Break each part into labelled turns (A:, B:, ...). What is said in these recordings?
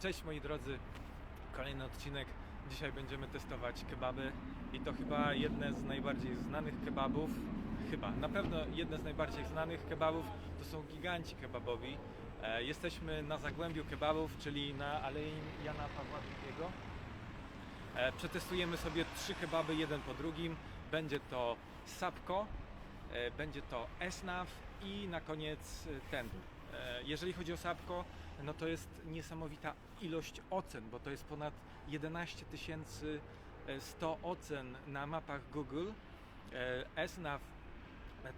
A: Cześć moi drodzy, kolejny odcinek. Dzisiaj będziemy testować kebaby i to chyba jedne z najbardziej znanych kebabów. Chyba, na pewno jedne z najbardziej znanych kebabów to są giganci kebabowi. E, jesteśmy na Zagłębiu Kebabów, czyli na Alei Jana Pawła II. E, przetestujemy sobie trzy kebaby jeden po drugim. Będzie to Sapko, e, będzie to Esnaf i na koniec Tendur. E, Jeżeli chodzi o Sapko, no to jest niesamowita ilość ocen, bo to jest ponad 11 100 ocen na mapach Google. E, Esnaf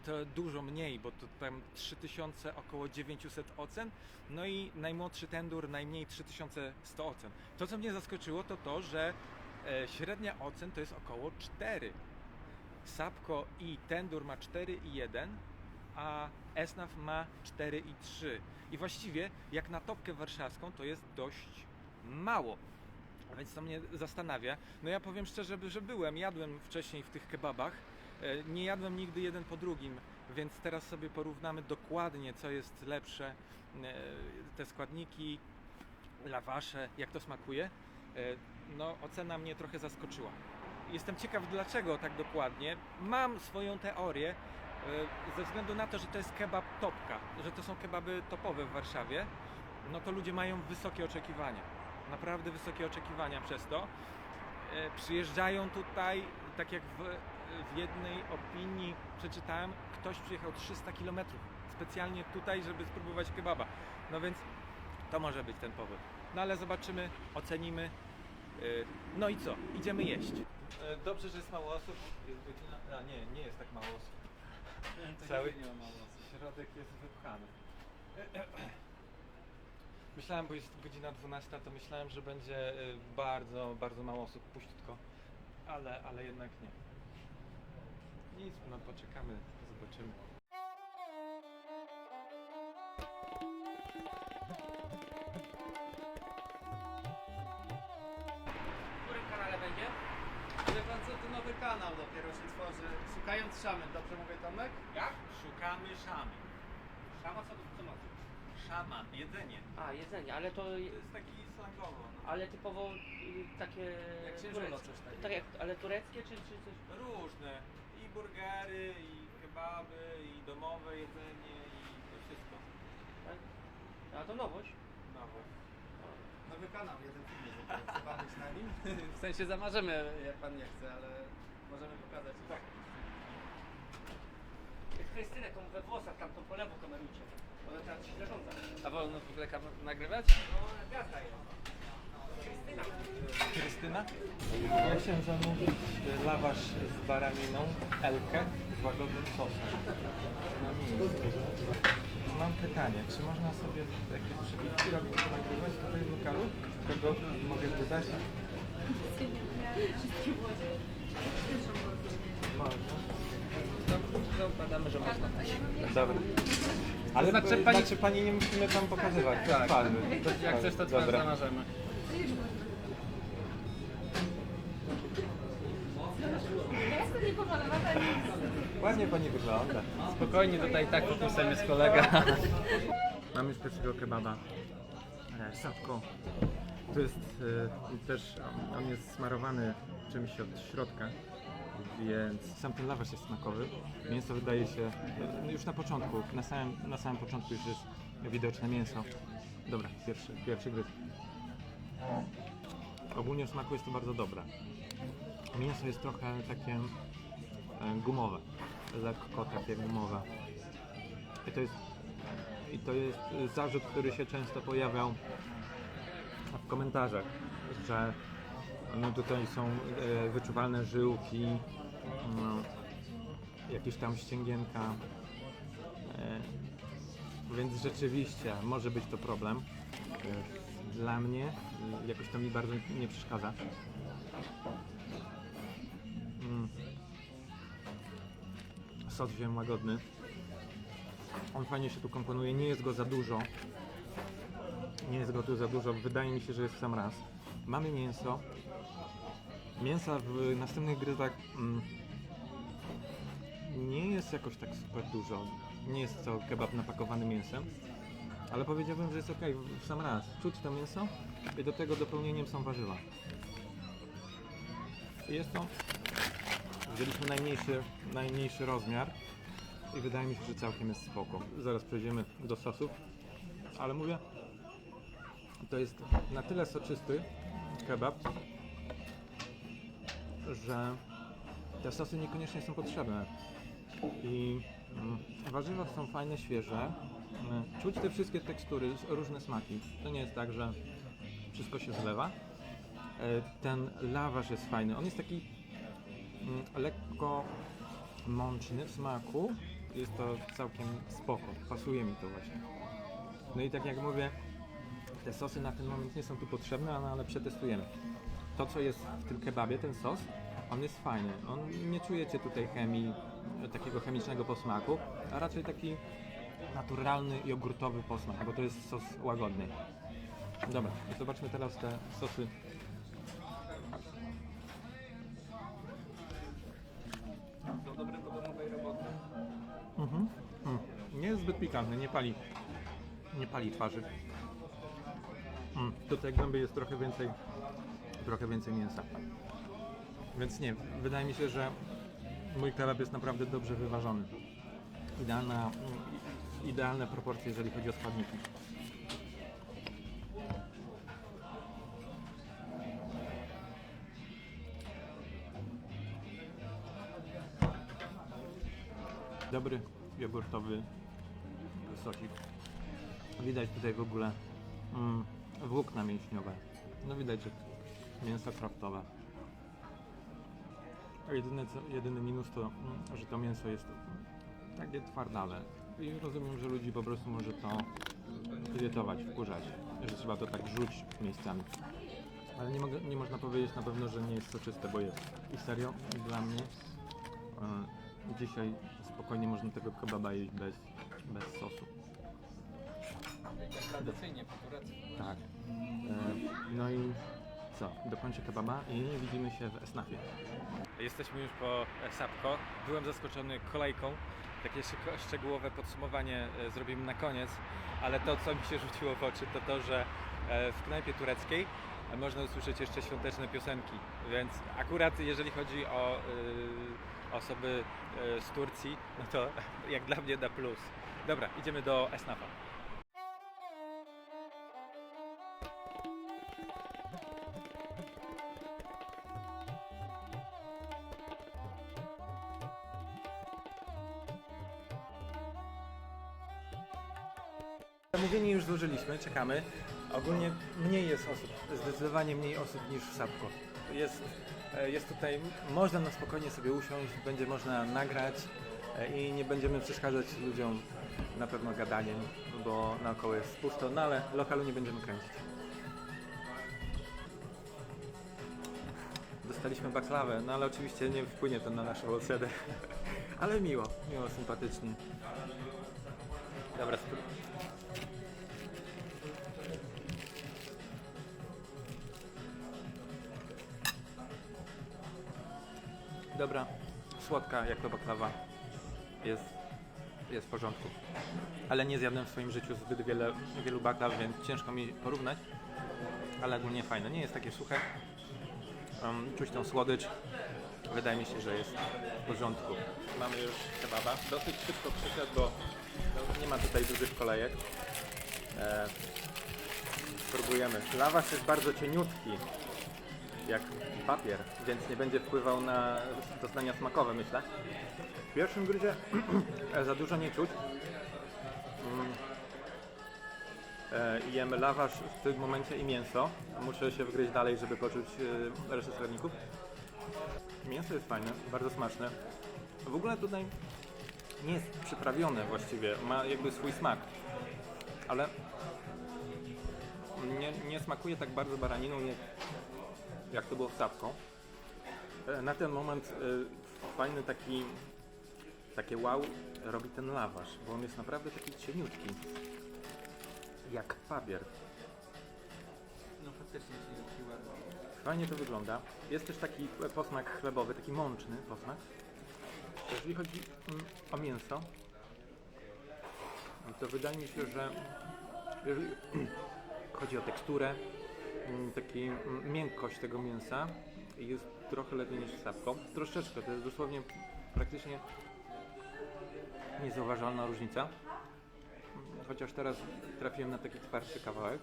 A: to dużo mniej, bo to tam 3000, około 900 ocen. No i najmłodszy tendur, najmniej 3100 ocen. To, co mnie zaskoczyło, to to, że e, średnia ocen to jest około 4. Sapko i tendur ma 4 i 1, a Esnaf ma 4 i 3. I właściwie, jak na topkę warszawską, to jest dość mało. A Więc to mnie zastanawia. No ja powiem szczerze, że byłem, jadłem wcześniej w tych kebabach. E, Nie jadłem nigdy jeden po drugim, więc teraz sobie porównamy dokładnie, co jest lepsze. E, Te składniki, lawasze, jak to smakuje. E, No, ocena mnie trochę zaskoczyła. Jestem ciekaw, dlaczego tak dokładnie. Mam swoją teorię, ze względu na to, że to jest kebab topka, że to są kebaby topowe w Warszawie, no to ludzie mają wysokie oczekiwania. Naprawdę wysokie oczekiwania przez to. E, Przyjeżdżają tutaj, tak jak w, w jednej opinii przeczytałem, ktoś przyjechał 300 km specjalnie tutaj, żeby spróbować kebaba. No więc to może być ten powód. No ale zobaczymy, ocenimy. E, No i co? Idziemy jeść. E, Dobrze, że jest mało osób. Jest godzina... A nie, nie jest tak mało osób. Cały środek jest wypchany. Myślałem, bo jest godzina 12, to myślałem, że będzie y, bardzo, bardzo mało osób, puściutko, ale, ale jednak nie. Nic, no poczekamy, zobaczymy.
B: W którym kanale będzie?
C: Wie pan co, to nowy kanał dopiero się tworzy. Szukając szamy, dobrze mówię Tomek?
A: Jak? Szukamy szamy.
B: Szama co, co ma?
A: Szama, jedzenie.
B: A, jedzenie, ale to...
A: To jest taki slangowo. No.
B: Ale typowo y, takie...
C: Jak księżyno
B: tureckie. Tak jak, ale tureckie czy, czy coś?
A: Różne. I burgery, i kebaby, i domowe jedzenie, i to wszystko.
B: Tak? A to nowość.
C: Nowy kanał, jeden film. Chce pan być na nim? W sensie zamarzymy, jak pan nie chce, ale możemy pokazać. Tak.
B: Krystynę, tą we włosach, tam tą po lewo kamerujcie. Ona teraz się zarządza.
C: A wolno w ogóle kam- nagrywać?
B: No, gwiazda jest. Krystyna.
A: Krystyna? Ja chciałem zamówić e, lawasz z baraniną, elkę z łagodnym sosem. Mam pytanie, czy można sobie takie przybitki robić nagrywać tutaj w lokalu? Kogo mogę pytać?
C: Badamy, że można.
A: Dobra. Ale
C: znaczy, pani-
A: znaczy pani nie musimy tam pokazywać,
C: Tak. Jak coś to twarz
A: Dobra.
C: zamarzymy.
A: Ładnie pani wygląda.
C: Spokojnie, tutaj tak fokusem jest kolega.
A: Mam już pierwszego kebaba. E, Sapko. To jest e, też, um, on jest smarowany czymś od środka, więc sam ten lawasz jest smakowy. Mięso wydaje się, e, już na początku, na samym, na samym początku już jest widoczne mięso. Dobra, pierwszy, pierwszy gryz. Ogólnie w smaku jest to bardzo dobre. Mięso jest trochę takie e, gumowe, lekko takie gumowe. I to jest i to jest zarzut, który się często pojawiał w komentarzach, że no tutaj są e, wyczuwalne żyłki, no, jakieś tam ścięgienka. E, więc rzeczywiście może być to problem. E, Dla mnie jakoś to mi bardzo nie przeszkadza. Sos wziąłem łagodny. On fajnie się tu komponuje, nie jest go za dużo. Nie jest go tu za dużo, wydaje mi się, że jest w sam raz. Mamy mięso. Mięsa w następnych gryzach mm, nie jest jakoś tak super dużo. Nie jest to kebab napakowany mięsem. Ale powiedziałbym, że jest ok w sam raz. Czuć to mięso i do tego dopełnieniem są warzywa. Jest to... Wzięliśmy najmniejszy, najmniejszy rozmiar i wydaje mi się, że całkiem jest spoko. Zaraz przejdziemy do sosów, ale mówię, to jest na tyle soczysty kebab, że te sosy niekoniecznie są potrzebne. I mm, warzywa są fajne, świeże. Mm, Czuć te wszystkie tekstury, różne smaki. To nie jest tak, że wszystko się zlewa. E, Ten lawasz jest fajny. On jest taki lekko mączny w smaku. Jest to całkiem spoko. Pasuje mi to właśnie. No i tak jak mówię, te sosy na ten moment nie są tu potrzebne, ale przetestujemy. To, co jest w tym kebabie, ten sos, on jest fajny. On nie czujecie tutaj chemii, takiego chemicznego posmaku, a raczej taki naturalny jogurtowy posmak, bo to jest sos łagodny. Dobra, zobaczmy teraz te sosy. Zbyt pikantny, nie pali, nie pali twarzy. Mm. Tutaj głębiej jest trochę więcej, trochę więcej mięsa. Więc nie, wydaje mi się, że mój kebab jest naprawdę dobrze wyważony. Idealna, mm, idealne proporcje, jeżeli chodzi o składniki. Dobry jogurtowy sosik. Widać tutaj w ogóle mm, włókna mięśniowe. No widać, że mięso kraftowe. A jedyny, co, jedyny minus to, mm, że to mięso jest takie twardale. I rozumiem, że ludzi po prostu może to irytować, wkurzać, że trzeba to tak rzuć miejscami. Ale nie, mogę, nie można powiedzieć na pewno, że nie jest soczyste, bo jest. I serio, dla mnie e, dzisiaj spokojnie można tego kebaba jeść bez, bez sosu.
C: Tradycyjnie po turecku.
A: Tak. E, no i co? Dokończę kebaba i widzimy się w Esnafie. Jesteśmy już po Sapko. Byłem zaskoczony kolejką. Takie szyko- szczegółowe podsumowanie e, zrobimy na koniec, ale to, co mi się rzuciło w oczy, to to, że e, w knajpie tureckiej e, można usłyszeć jeszcze świąteczne piosenki, więc akurat jeżeli chodzi o e, osoby e, z Turcji, no to jak dla mnie na plus. Dobra, idziemy do Esnafa. Zamówienie już złożyliśmy, czekamy. Ogólnie mniej jest osób, zdecydowanie mniej osób niż w Sapko. Jest, e, jest tutaj, można na spokojnie sobie usiąść, będzie można nagrać e, i nie będziemy przeszkadzać ludziom na pewno gadaniem, bo naokoło jest pusto, no ale lokalu nie będziemy kręcić. Dostaliśmy baklawę, no ale oczywiście nie wpłynie to na naszą ocenę. ale miło, miło, sympatycznie. Dobra, Dobra, słodka jak to baklawa. Jest, jest w porządku. Ale nie zjadłem w swoim życiu zbyt wiele, wielu baklaw, więc ciężko mi porównać. Ale ogólnie fajne. Nie jest takie suche. Um, czuć tą słodycz. Wydaje mi się, że jest w porządku. Mamy już kebaba. Dosyć szybko przyszedł, bo no, nie ma tutaj dużych kolejek. E, spróbujemy. Lawasz jest bardzo cieniutki jak papier, więc nie będzie wpływał na doznania smakowe, myślę. W pierwszym gryzie za dużo nie czuć. Mm. E, Jemy lawasz w tym momencie i mięso. Muszę się wgryźć dalej, żeby poczuć e, resztę składników. Mięso jest fajne, bardzo smaczne. W ogóle tutaj nie jest przyprawione właściwie, ma jakby swój smak. Ale nie, nie smakuje tak bardzo baraniną, jak jak to było w Sapko. E, Na ten moment fajny taki, takie wow robi ten lawasz, bo on jest naprawdę taki cieniutki. Jak papier.
C: No faktycznie się taki ładny.
A: Fajnie to wygląda. Jest też taki posmak chlebowy, taki mączny posmak. Jeżeli chodzi mm, o mięso, to wydaje mi się, że Jeżeli chodzi o teksturę, mm, taki mm, miękkość tego mięsa jest trochę lepiej niż z sapką. Troszeczkę, to jest dosłownie praktycznie niezauważalna różnica. Chociaż teraz trafiłem na taki twardszy kawałek.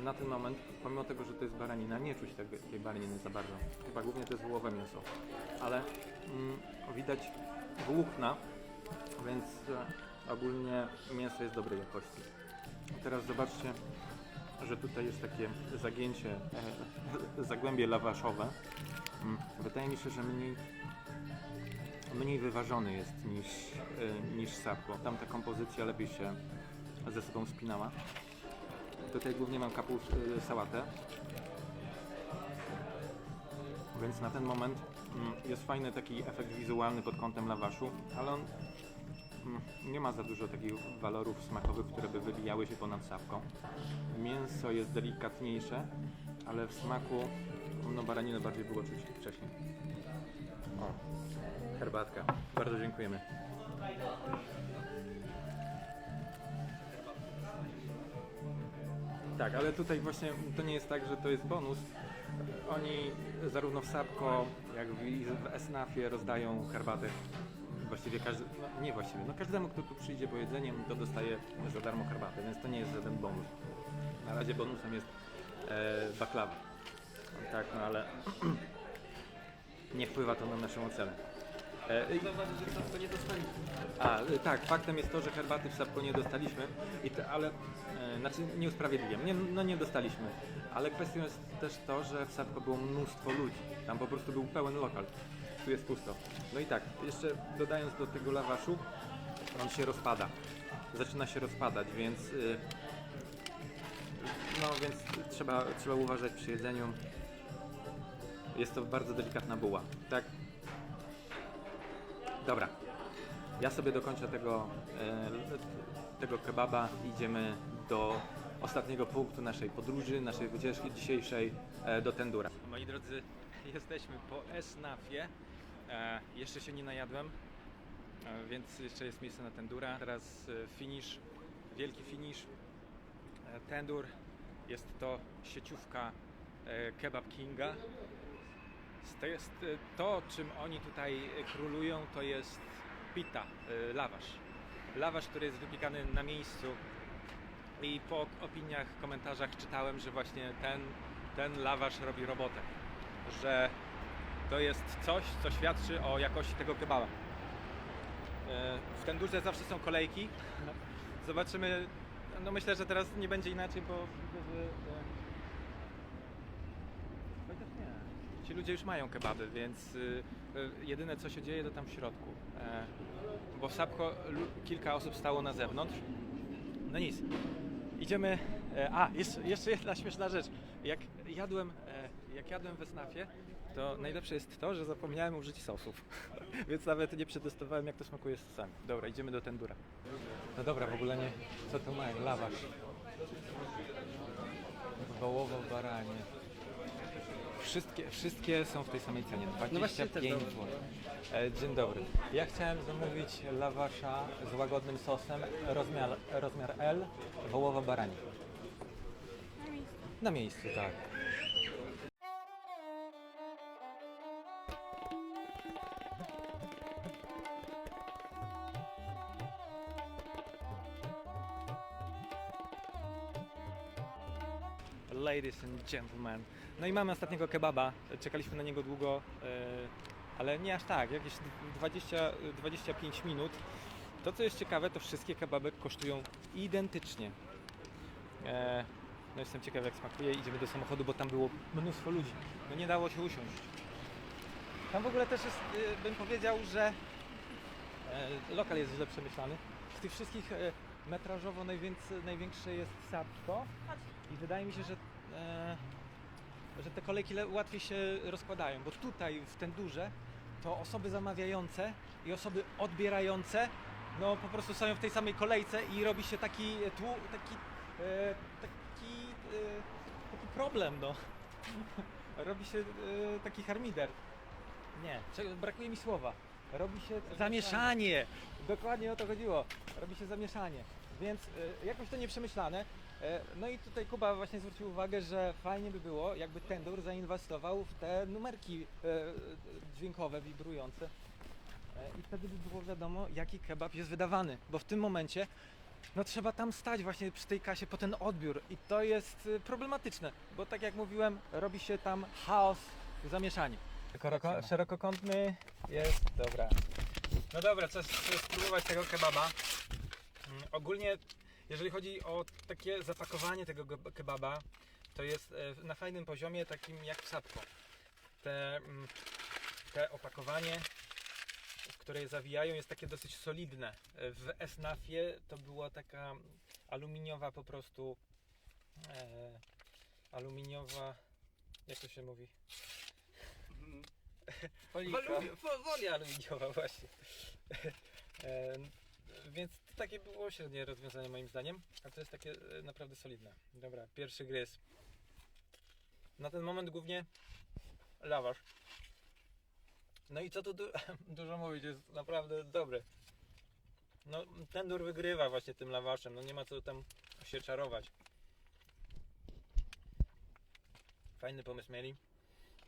A: Na ten moment, pomimo tego, że to jest baranina, nie czuć tego, tej baraniny za bardzo. Chyba głównie to jest wołowe mięso. Ale mm, widać włókna, więc e, ogólnie mięso jest dobrej jakości. Teraz zobaczcie, że tutaj jest takie zagięcie, e, zagłębie lawaszowe. Mm, Wydaje mi się, że mniej, mniej wyważony jest niż, e, niż sapko. Tam ta kompozycja lepiej się ze sobą spinała. Tutaj głównie mam kapus, e, sałatę. Więc na ten moment mm, jest fajny taki efekt wizualny pod kątem lawaszu, ale on mm, nie ma za dużo takich walorów smakowych, które by wybijały się ponad sapką. Mięso jest delikatniejsze, ale w smaku no baraninę bardziej było czuć wcześniej. O, herbatka. Bardzo dziękujemy. Tak, ale tutaj właśnie to nie jest tak, że to jest bonus. Oni zarówno w Sapko, jak i w Esnafie rozdają herbatę. Właściwie każdy, no nie właściwie, no każdemu, kto tu przyjdzie po jedzeniem, to dostaje za darmo herbatę, więc to nie jest żaden bonus. Na razie bonusem jest e, baklawa. Tak, no ale nie wpływa to na naszą ocenę. E, i-
C: Zauważyć, że to nie dostaniecie.
A: a, y, tak, faktem jest to, że herbaty w Sapko nie dostaliśmy, i te, ale, e, znaczy nie usprawiedliwiam, nie, no nie dostaliśmy, ale kwestią jest też to, że w Sapko było mnóstwo ludzi, tam po prostu był pełen lokal, tu jest pusto. No i tak, jeszcze dodając do tego lawaszu, on się rozpada, zaczyna się rozpadać, więc, y, no więc trzeba, trzeba uważać przy jedzeniu. Jest to bardzo delikatna buła, tak? Dobra, ja sobie dokończę tego, e, tego kebaba. Idziemy do ostatniego punktu naszej podróży, naszej wycieczki dzisiejszej e, do Tendura. Moi drodzy, jesteśmy po Esnafie. E, jeszcze się nie najadłem, e, więc jeszcze jest miejsce na Tendura. Teraz e, finish, wielki finish. E, Tendur jest to sieciówka e, Kebab Kinga. To jest y, to, czym oni tutaj y, królują, to jest pita, y, lawasz. Lawasz, który jest wypiekany na miejscu. I po opiniach, komentarzach czytałem, że właśnie ten, ten lawasz robi robotę. Że to jest coś, co świadczy o jakości tego kebaba. W ten duże zawsze są kolejki. Zobaczymy. No myślę, że teraz nie będzie inaczej, bo widzę, że e, Chociaż nie. Ci ludzie już mają kebaby, więc y, y, jedyne co się dzieje to tam w środku. E, bo w Sapko kilka osób stało na zewnątrz. No nic. Idziemy. E, a, jeszcze, jeszcze jedna śmieszna rzecz. Jak jadłem, e, jak jadłem we Snafie, to najlepsze jest to, że zapomniałem użyć sosów. Więc nawet nie przetestowałem jak to smakuje z sosami. Dobra, idziemy do tendura. No dobra, w ogóle nie. Co tu mają? Lawasz. Wołowo baranie. Wszystkie, wszystkie są w tej samej cenie.
C: No właśnie
A: 25
C: też
A: zł. E, Dzień dobry. Ja chciałem zamówić lawasza z łagodnym sosem, rozmiar, rozmiar L, wołowa baranie. Na miejscu, tak. And gentlemen. No i mamy ostatniego kebaba. Czekaliśmy na niego długo, e, ale nie aż tak, jakieś 20, 25 minut. To co jest ciekawe, to wszystkie kebaby kosztują identycznie. E, No jestem ciekaw jak smakuje. Idziemy do samochodu, bo tam było mnóstwo ludzi. No nie dało się usiąść. Tam w ogóle też jest, e, bym powiedział, że lokal jest źle przemyślany. Z tych wszystkich metrażowo największe jest Sapko i wydaje mi się, że, że te kolejki le- łatwiej się rozkładają, bo tutaj w ten duże to osoby zamawiające i osoby odbierające no po prostu stoją w tej samej kolejce i robi się taki tłu, taki, e, taki, e, taki problem, no. robi się e, taki harmider. Nie, czego- brakuje mi słowa. Robi się zamieszanie. Dokładnie o to chodziło. Robi się zamieszanie. Więc y, jakoś to nieprzemyślane. E, No i tutaj Kuba właśnie zwrócił uwagę, że fajnie by było, jakby Tendur zainwestował w te numerki e, dźwiękowe, wibrujące. E, I wtedy by było wiadomo, jaki kebab jest wydawany, bo w tym momencie no trzeba tam stać właśnie przy tej kasie po ten odbiór i to jest problematyczne, bo tak jak mówiłem, robi się tam chaos, zamieszanie. Koroko, szerokokątny jest, dobra. No dobra, czas czas spróbować tego kebaba. Mm, Ogólnie, jeżeli chodzi o takie zapakowanie tego kebaba, to jest e, na fajnym poziomie, takim jak w sapko. Te, mm, te opakowanie, które je zawijają, jest takie dosyć solidne. W Esnafie to była taka aluminiowa po prostu e, aluminiowa jak to się mówi?
C: Folika.
A: Walu- Folia aluminiowa właśnie. e, więc takie było średnie rozwiązanie moim zdaniem, a to jest takie e, naprawdę solidne. Dobra, pierwszy gryz. Na ten moment głównie lawasz. No i co tu du- dużo mówić, jest naprawdę dobry. No, tendur wygrywa właśnie tym lawaszem, no nie ma co tam się czarować. Fajny pomysł mieli.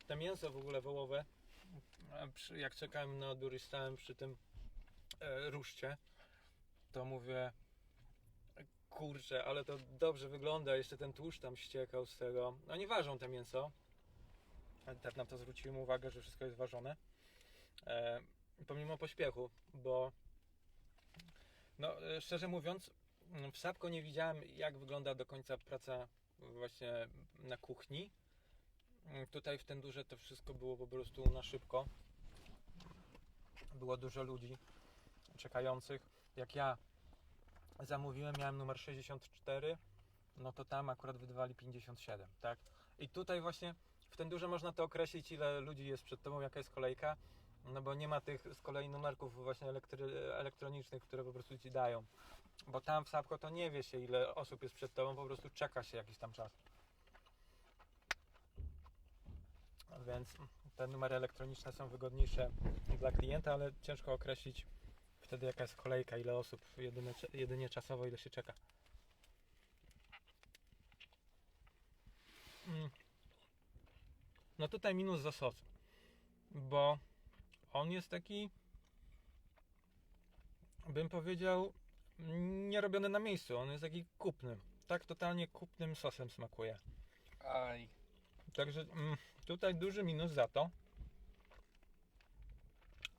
A: To mięso w ogóle wołowe, jak czekałem na odbiór i stałem przy tym e, ruszcie, to mówię, kurczę, ale to dobrze wygląda, jeszcze ten tłuszcz tam ściekał z tego. Oni ważą to mięso. Też na to zwróciłem uwagę, że wszystko jest ważone. E, pomimo pośpiechu, bo no, e, szczerze mówiąc, w Sapko nie widziałem, jak wygląda do końca praca właśnie na kuchni. Tutaj w ten duże to wszystko było po prostu na szybko. Było dużo ludzi czekających. Jak ja zamówiłem, miałem numer 64, no to tam akurat wydawali 57, tak? I tutaj właśnie w ten duże można to określić, ile ludzi jest przed tobą, jaka jest kolejka, no bo nie ma tych z kolei numerków właśnie elektry, elektronicznych, które po prostu ci dają. Bo tam w Sapko to nie wie się, ile osób jest przed tobą, po prostu czeka się jakiś tam czas. Więc te numery elektroniczne są wygodniejsze dla klienta, ale ciężko określić wtedy jaka jest kolejka, ile osób, jedynie, jedynie czasowo, ile się czeka. Mm. No tutaj minus za sos, bo on jest taki, bym powiedział, nie robiony na miejscu, on jest taki kupny. Tak totalnie kupnym sosem smakuje.
C: Aj.
A: Także mm, tutaj duży minus za to.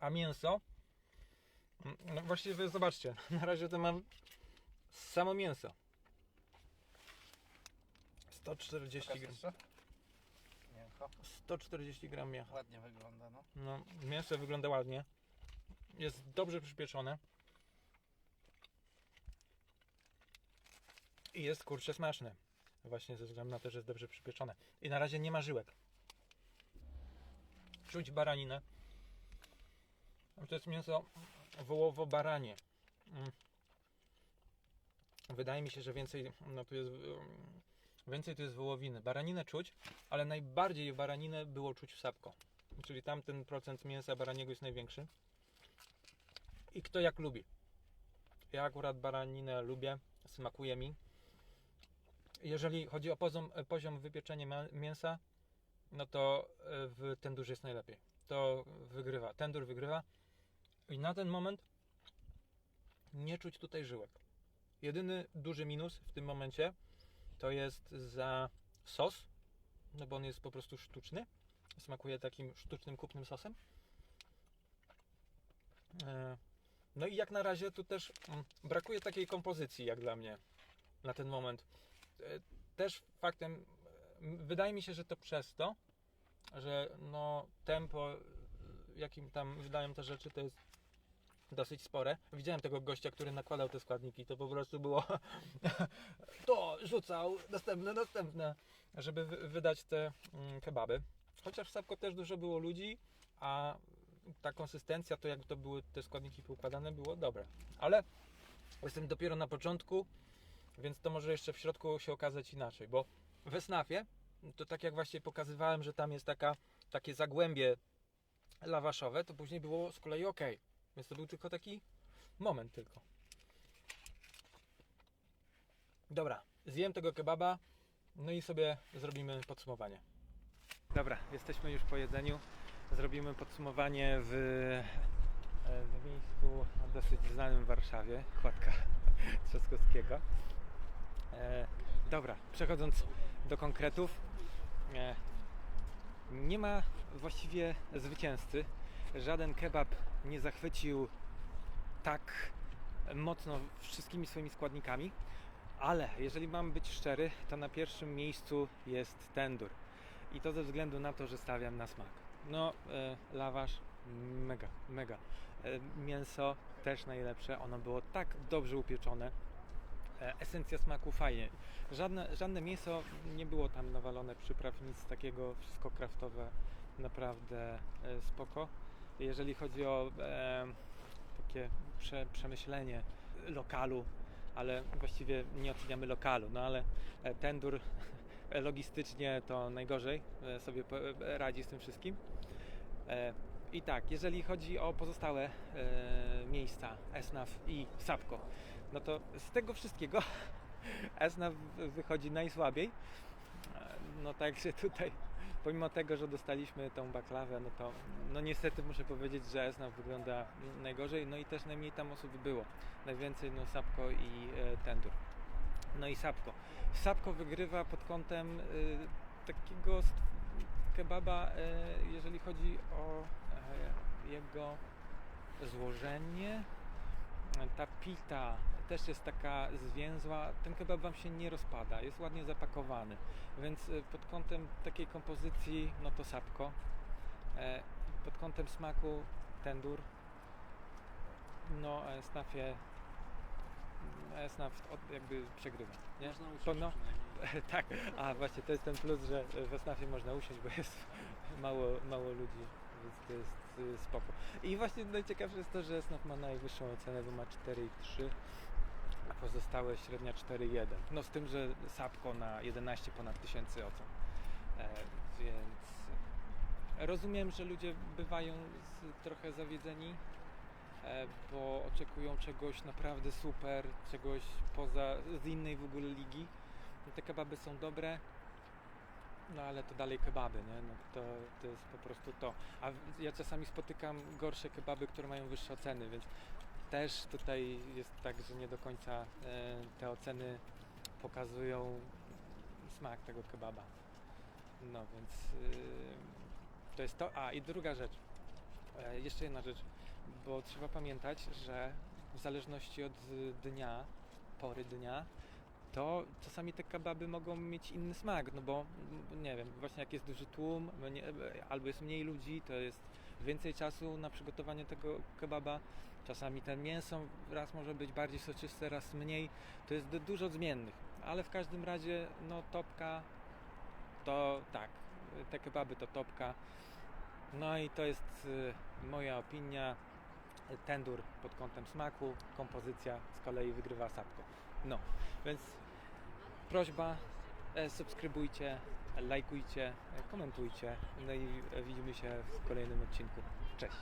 A: A mięso? No właściwie zobaczcie, na razie to mam samo mięso. 140
C: Pokaż
A: gram.
C: jeszcze. Mięcho.
A: 140 gram mięcha.
C: Ładnie wygląda, no.
A: No, mięso wygląda ładnie. Jest dobrze przypieczone. I jest kurczę smaczne. Właśnie ze względu na to, że jest dobrze przypieczone. I na razie nie ma żyłek. Czuć baraninę. To jest mięso wołowo-baranie. Mm. Wydaje mi się, że więcej, no tu jest, mm, więcej tu jest wołowiny. Baraninę czuć, ale najbardziej baraninę było czuć w sapko. Czyli tam ten procent mięsa baraniego jest największy. I kto jak lubi. Ja akurat baraninę lubię, smakuje mi. Jeżeli chodzi o poziom, poziom wypieczenia mięsa, no to e, w tendurze jest najlepiej. To wygrywa. Tendur wygrywa. I na ten moment nie czuć tutaj żyłek. Jedyny duży minus w tym momencie to jest za sos, no bo on jest po prostu sztuczny smakuje takim sztucznym, kupnym sosem. E, No i jak na razie tu też mm, brakuje takiej kompozycji jak dla mnie na ten moment. E, Też faktem, wydaje mi się, że to przez to, że no tempo, e, jakim tam wydają te rzeczy, to jest dosyć spore. Widziałem tego gościa, który nakładał te składniki, to po prostu było to rzucał, następne, następne, żeby wy- wydać te mm, kebaby. Chociaż w Sapko też dużo było ludzi, a ta konsystencja, to jak to były te składniki poukładane, było dobre. Ale jestem dopiero na początku, więc to może jeszcze w środku się okazać inaczej, bo w Esnafie, to tak jak właśnie pokazywałem, że tam jest taka, takie zagłębie lawaszowe, to później było z kolei ok. Więc to był tylko taki moment tylko. Dobra, zjem tego kebaba, no i sobie zrobimy podsumowanie. Dobra, jesteśmy już po jedzeniu. Zrobimy podsumowanie w, e, w miejscu dosyć znanym w Warszawie, Kładka Trzaskowskiego. E, dobra, przechodząc do konkretów. E, nie ma właściwie zwycięzcy. Żaden kebab nie zachwycił tak mocno wszystkimi swoimi składnikami, ale jeżeli mam być szczery, to na pierwszym miejscu jest tendur. I to ze względu na to, że stawiam na smak. No, e, lawasz mega, mega. E, mięso też najlepsze, ono było tak dobrze upieczone. E, esencja smaku fajnie. Żadne, żadne mięso nie było tam nawalone przypraw, nic takiego, wszystko kraftowe, naprawdę e, spoko. Jeżeli chodzi o e, takie prze, przemyślenie lokalu, ale właściwie nie oceniamy lokalu, no ale e, tendur logistycznie to najgorzej e, sobie e, radzi z tym wszystkim. I tak, jeżeli chodzi o pozostałe miejsca, Esnaf i Sapko, no to z tego wszystkiego Esnaf wychodzi najsłabiej. No także tutaj, pomimo tego, że dostaliśmy tą baklawę, no to no niestety muszę powiedzieć, że Esnaf wygląda najgorzej, no i też najmniej tam osób było. Najwięcej no Sapko i e, Tendur. No i Sapko. Sapko wygrywa pod kątem y, takiego kebaba, y, jeżeli chodzi o e, jego złożenie. Ta pita też jest taka zwięzła. Ten kebab Wam się nie rozpada, jest ładnie zapakowany. Więc y, pod kątem takiej kompozycji, no to Sapko. E, Pod kątem smaku Tendur. No, e, Snafie Snaf jakby przegrywa. Nie?
C: Można usiąść
A: no,
C: przynajmniej.
A: tak, a właśnie to jest ten plus, że w Snafie można usiąść, bo jest mało, mało ludzi, więc to jest y, spoko. I właśnie najciekawsze jest to, że Snaf ma najwyższą ocenę, bo ma 4,3, a pozostałe średnia 4,1. No z tym, że Sapko na 11 ponad tysięcy ocen. E, więc rozumiem, że ludzie bywają z, trochę zawiedzeni, e, bo oczekują czegoś naprawdę super, czegoś poza, z innej w ogóle ligi. Te kebaby są dobre, no ale to dalej kebaby, nie? No, to, to jest po prostu to. A ja czasami spotykam gorsze kebaby, które mają wyższe oceny, więc też tutaj jest tak, że nie do końca e, te oceny pokazują smak tego kebaba. No więc y, to jest to. A i druga rzecz, e, jeszcze jedna rzecz, bo trzeba pamiętać, że w zależności od dnia, pory dnia, to czasami te kebaby mogą mieć inny smak, no bo nie wiem, właśnie jak jest duży tłum, nie, albo jest mniej ludzi, to jest więcej czasu na przygotowanie tego kebaba. Czasami ten mięso raz może być bardziej soczyste, raz mniej. To jest du- dużo zmiennych, ale w każdym razie no topka to tak, te kebaby to topka. No i to jest y, moja opinia. Tendur pod kątem smaku, kompozycja z kolei wygrywa sapko. No, więc prośba, e, subskrybujcie, lajkujcie, komentujcie. No i widzimy się w kolejnym odcinku. Cześć!